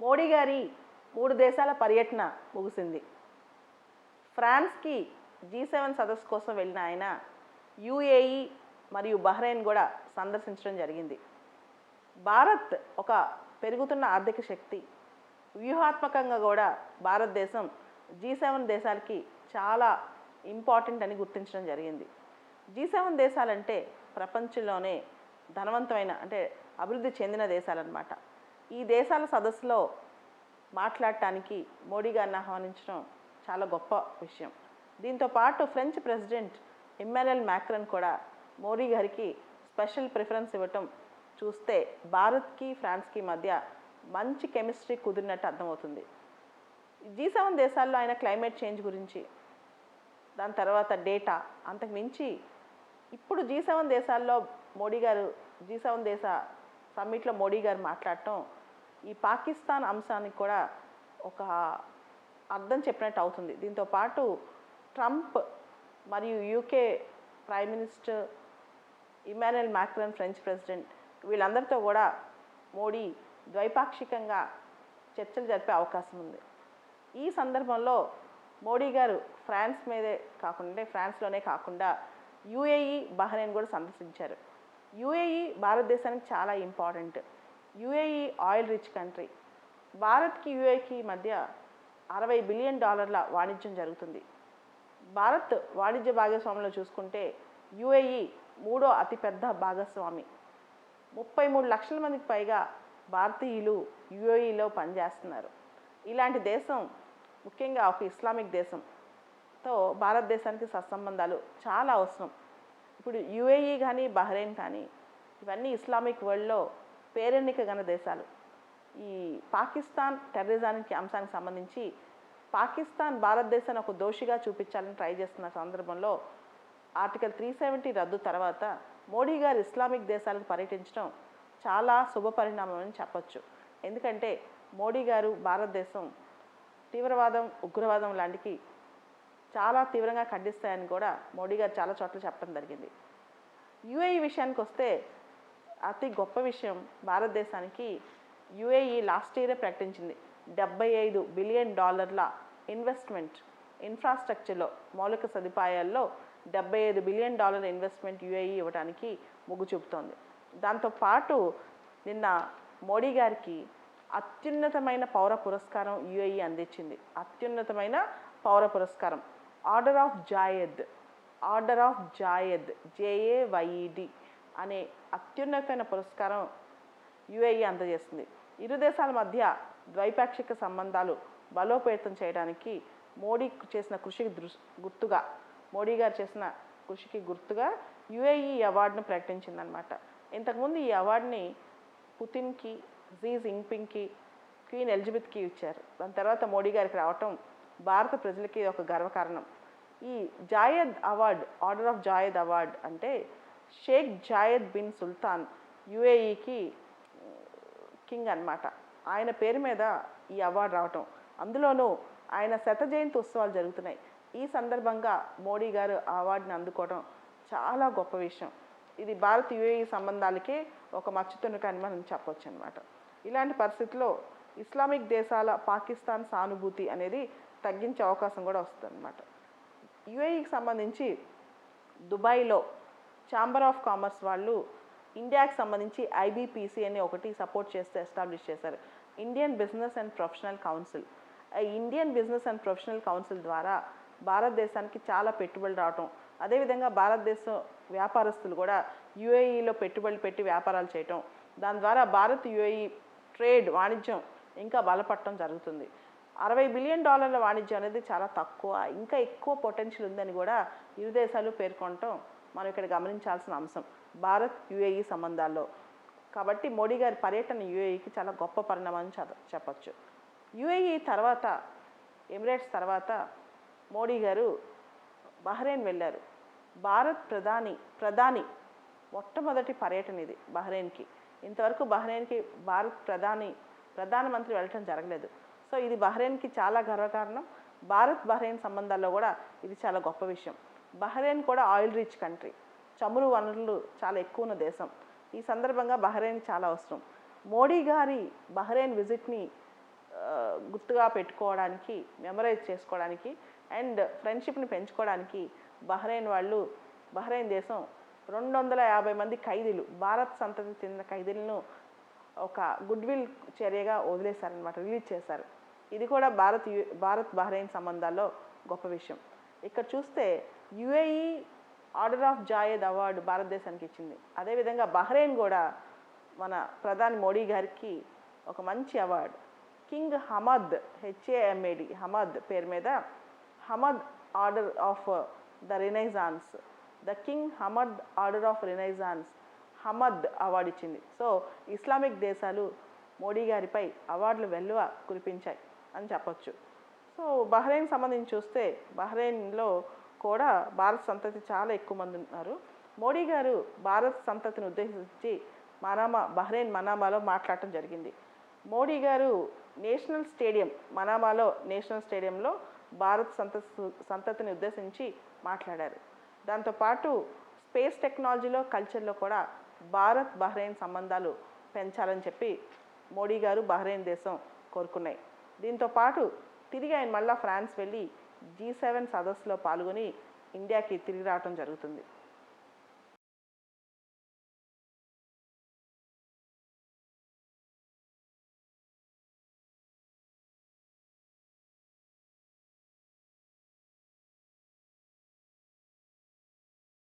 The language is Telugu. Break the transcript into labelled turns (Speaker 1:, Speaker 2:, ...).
Speaker 1: మోడీ గారి మూడు దేశాల పర్యటన ముగిసింది. ఫ్రాన్స్కి జీ సెవెన్ సదస్సు కోసం వెళ్ళిన ఆయన యుఏఈ మరియు బహ్రెయిన్ కూడా సందర్శించడం జరిగింది. భారత్ ఒక పెరుగుతున్న ఆర్థిక శక్తి వ్యూహాత్మకంగా కూడా భారతదేశం జీ సెవెన్ దేశాలకి చాలా ఇంపార్టెంట్ అని గుర్తించడం జరిగింది. జీ సెవెన్ దేశాలంటే ప్రపంచంలోనే ధనవంతమైన అంటే అభివృద్ధి చెందిన దేశాలన్నమాట. ఈ దేశాల సదస్సులో మాట్లాడటానికి మోడీ గారిని ఆహ్వానించడం చాలా గొప్ప విషయం. దీంతో పాటు ఫ్రెంచ్ ప్రెసిడెంట్ ఇమ్మానుయల్ మ్యాక్రన్ కూడా మోడీ గారికి స్పెషల్ ప్రిఫరెన్స్ ఇవ్వటం చూస్తే భారత్కి ఫ్రాన్స్కి మధ్య మంచి కెమిస్ట్రీ కుదిరినట్టు అర్థమవుతుంది. జీ సెవెన్ దేశాల్లో ఆయన క్లైమేట్ చేంజ్ గురించి దాని తర్వాత డేటా అంతకు మించి ఇప్పుడు జీ సెవెన్ దేశాల్లో మోడీ గారు జీ సెవెన్ దేశ సమ్మిట్లో మోడీ గారు మాట్లాడటం ఈ పాకిస్తాన్ అంశానికి కూడా ఒక అర్థం చెప్పినట్టు అవుతుంది. దీంతో పాటు ట్రంప్ మరియు UK prime minister Emmanuel Macron French president వీళ్ళందరితో కూడా మోడీ ద్వైపాక్షికంగా చర్చలు జరిపే అవకాశం ఉంది. ఈ సందర్భంలో మోడీ గారు ఫ్రాన్స్ మీదే కాకుండా ఫ్రాన్స్లోనే కాకుండా యుఏఈ బహ్రెయిన్ కూడా సందర్శించారు. యుఏఈ భారతదేశానికి చాలా important. UAE oil rich country. భారత్కి యుఏకి మధ్య అరవై బిలియన్ డాలర్ల వాణిజ్యం జరుగుతుంది. భారత్ వాణిజ్య భాగస్వాములు చూసుకుంటే యుఏఈ మూడో అతిపెద్ద భాగస్వామి. ముప్పై మూడు లక్షల మందికి పైగా భారతీయులు యుఏఈలో పనిచేస్తున్నారు. ఇలాంటి దేశం ముఖ్యంగా ఒక ఇస్లామిక్ దేశంతో భారతదేశానికి సత్సంబంధాలు చాలా అవసరం. ఇప్పుడు యుఏఈ కానీ బహ్రెయిన్ కానీ ఇవన్నీ ఇస్లామిక్ వరల్డ్లో పేరెన్నిక గణ దేశాలు. ఈ పాకిస్తాన్ టెర్రరిజానికి అంశానికి సంబంధించి పాకిస్తాన్ భారతదేశాన్ని ఒక దోషిగా చూపించాలని ట్రై చేస్తున్న సందర్భంలో ఆర్టికల్ త్రీ సెవెంటీ రద్దు తర్వాత మోడీ గారు ఇస్లామిక్ దేశాలకు పర్యటించడం చాలా శుభ పరిణామం అని చెప్పచ్చు. ఎందుకంటే మోడీ గారు భారతదేశం తీవ్రవాదం ఉగ్రవాదం లాంటికి చాలా తీవ్రంగా ఖండిస్తాయని కూడా మోడీ గారు చాలా చోట్ల చెప్పడం జరిగింది. యుఏఈ విషయానికి వస్తే అతి గొప్ప విషయం భారతదేశానికి యుఏఈ లాస్ట్ ఇయరే ప్రకటించింది. డెబ్బై ఐదు బిలియన్ డాలర్ల ఇన్వెస్ట్మెంట్ ఇన్ఫ్రాస్ట్రక్చర్లో మౌలిక సదుపాయాల్లో డెబ్బై ఐదు బిలియన్ డాలర్ ఇన్వెస్ట్మెంట్ యుఏఈ ఇవ్వడానికి మొగ్గు చూపుతోంది. దాంతోపాటు నిన్న మోడీ గారికి అత్యున్నతమైన పౌర పురస్కారం యుఏఈ అందించింది. అత్యున్నతమైన పౌర పురస్కారం. Order of Zayed order of Zayed JAYED అనే అత్యున్నతమైన పురస్కారం యుఏఈ అందజేస్తుంది. ఇరు దేశాల మధ్య ద్వైపాక్షిక సంబంధాలు బలోపేతం చేయడానికి మోడీ చేసిన కృషికి గుర్తుగా మోడీ గారు చేసిన కృషికి గుర్తుగా యుఏఈ అవార్డును ప్రకటించిందనమాట ఇంతకుముందు ఈ అవార్డుని పుతిన్కి జీ జింగ్పింగ్కి క్వీన్ ఎలిజబెత్కి ఇచ్చారు. దాని తర్వాత మోడీ గారికి రావటం భారత ప్రజలకి ఒక గర్వకారణం. ఈ Zayed award order of Zayed award అంటే షేక్ జాయద్ బిన్ సుల్తాన్ యుఏఈకి కింగ్ అన్నమాట. ఆయన పేరు మీద ఈ అవార్డు రావటం. అందులోనూ ఆయన శత జయంతి ఉత్సవాలు జరుగుతున్నాయి. ఈ సందర్భంగా మోడీ గారు ఆ అవార్డుని అందుకోవడం చాలా గొప్ప విషయం. ఇది భారత్ యుఏఈ సంబంధాలకే ఒక మచ్చుతునకని మనం చెప్పొచ్చు అనమాట ఇలాంటి పరిస్థితుల్లో ఇస్లామిక్ దేశాల పాకిస్తాన్ సానుభూతి అనేది తగ్గించే అవకాశం కూడా వస్తుంది అనమాట యుఏఈకి సంబంధించి దుబాయ్లో ఛాంబర్ ఆఫ్ కామర్స్ వాళ్ళు ఇండియాకి సంబంధించి ఐబీపీసీ అని ఒకటి సపోర్ట్ చేస్తూ ఎస్టాబ్లిష్ చేశారు. Indian business and professional council Indian business and professional council ద్వారా భారతదేశానికి చాలా పెట్టుబడులు రావటం. అదేవిధంగా భారతదేశ వ్యాపారస్తులు కూడా యుఏఈలో పెట్టుబడులు పెట్టి వ్యాపారాలు చేయటం. దాని ద్వారా భారత్ యుఏఈ ట్రేడ్ వాణిజ్యం ఇంకా బలపడటం జరుగుతుంది. అరవై బిలియన్ డాలర్ల వాణిజ్యం అనేది చాలా తక్కువ ఇంకా ఎక్కువ పొటెన్షియల్ ఉందని కూడా ఇరు దేశాలు పేర్కొనటం మనం ఇక్కడ గమనించాల్సిన అంశం. భారత్ యుఏఈ సంబంధాల్లో. కాబట్టి మోడీ గారి పర్యటన యుఏఈకి చాలా గొప్ప పరిణామం అని యుఏఈ తర్వాత ఎమిరేట్స్ తర్వాత మోడీ గారు బహ్రెయిన్ వెళ్ళారు. భారత్ ప్రధాని ప్రధాని మొట్టమొదటి పర్యటన ఇది బహ్రెయిన్కి. ఇంతవరకు బహ్రెయిన్కి భారత్ ప్రధాని ప్రధానమంత్రి వెళ్ళటం జరగలేదు. సో ఇది బహ్రెయిన్కి చాలా గర్వకారణం. భారత్ బహ్రెయిన్ సంబంధాల్లో కూడా ఇది చాలా గొప్ప విషయం. బహ్రెయిన్ కూడా ఆయిల్ రిచ్ కంట్రీ. చమురు వనరులు చాలా ఎక్కువ ఉన్న దేశం. ఈ సందర్భంగా బహ్రెయిన్ చాలా అవసరం. మోడీ గారి బహ్రెయిన్ విజిట్ని గుర్తుగా పెట్టుకోవడానికి మెమరైజ్ చేసుకోవడానికి అండ్ ఫ్రెండ్షిప్ని పెంచుకోవడానికి బహ్రెయిన్ వాళ్ళు బహ్రెయిన్ దేశం రెండు వందల యాభై మంది ఖైదీలు భారత్ సంతతి చెందిన ఖైదీలను ఒక గుడ్ విల్ చర్యగా వదిలేశారనమాట రిలీజ్ చేశారు. ఇది కూడా భారత్ భారత్ బహ్రెయిన్ సంబంధాల్లో గొప్ప విషయం. ఇక్కడ చూస్తే UAE order of Zayed award భారతదేశానికి ఇచ్చింది. అదేవిధంగా బహ్రెయిన్ కూడా మన ప్రధాని మోడీ గారికి ఒక మంచి award. King Hamad HAMAD Hamad పేరు మీద Hamad order of the renaissance the king Hamad order of renaissance Hamad award ఇచ్చింది. సో ఇస్లామిక్ దేశాలు మోడీ గారిపై అవార్డులు వెల్లువ కురిపించాయి అని చెప్పచ్చు. సో బహ్రెయిన్ సంబంధించి చూస్తే బహ్రెయిన్లో కూడా భారత్ సంతతి చాలా ఎక్కువ మంది ఉన్నారు. మోడీ గారు భారత్ సంతతిని ఉద్దేశించి మనామా బహ్రెయిన్ మనామాలో మాట్లాడటం జరిగింది. మోడీ గారు నేషనల్ స్టేడియం మనామాలో నేషనల్ స్టేడియంలో భారత్ సంత సంతతిని ఉద్దేశించి మాట్లాడారు. దాంతోపాటు స్పేస్ టెక్నాలజీలో కల్చర్లో కూడా భారత్ బహ్రెయిన్ సంబంధాలు పెంచాలని చెప్పి మోడీ గారు బహ్రెయిన్ దేశం కోరుకున్నాయి. దీంతో పాటు తిరిగి ఆయన మళ్ళా ఫ్రాన్స్ వెళ్ళి జీ సెవెన్ సదస్సులో పాల్గొని ఇండియాకి తిరిగి రావడం జరుగుతుంది.